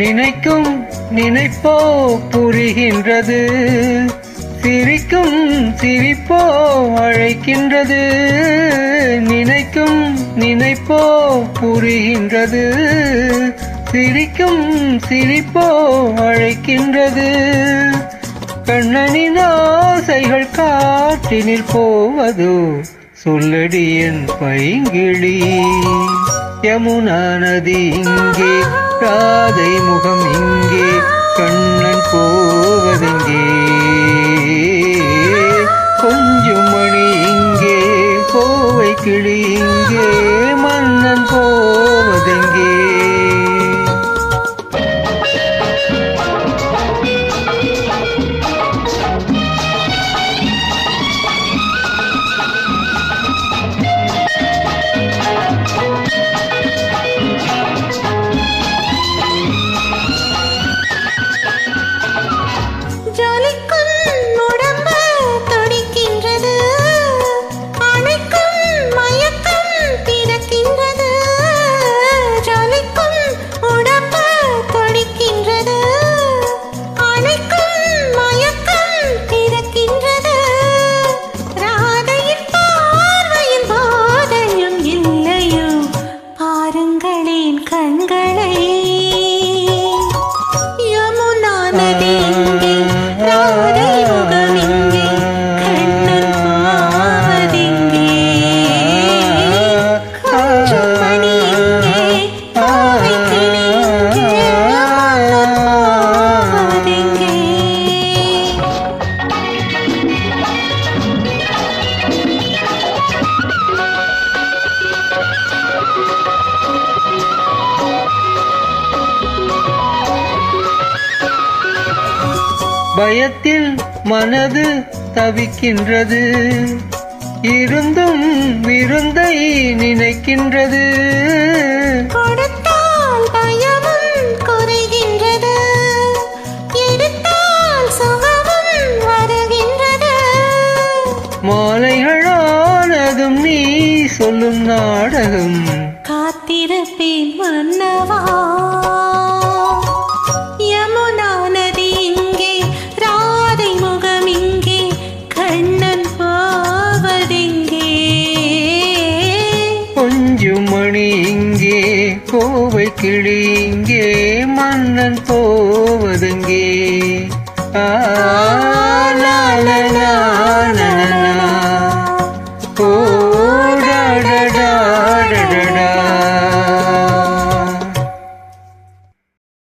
நினைக்கும் நினைப்போ புரிகின்றது. சிரிக்கும் சிரிப்போ அழைக்கின்றது. நினைக்கும் நினைப்போ புரிகின்றது. சிரிக்கும் சிரிப்போ அழைக்கின்றது. கண்ணனின் ஆசைகள் காற்றினில் போவதோ. சொல்லடி என் யமுனா நதி இங்கே. காதை முகம் இங்கே கண்ணன் போவதெங்கே? கொஞ்சம் மணி இங்கே கோவை கிளி இங்கே மன்னன் போவதெங்கே? Dale, பயத்தில் மனது தவிக்கின்றது. இருந்தும் விருந்தை நினைக்கின்றது. மாலைகளானதும் நீ சொல்லும் நாடகம். காத்திருப்பேன் மன்னவா. கோவை கிளி இங்கே மன்னன் போவதெங்கே ஆ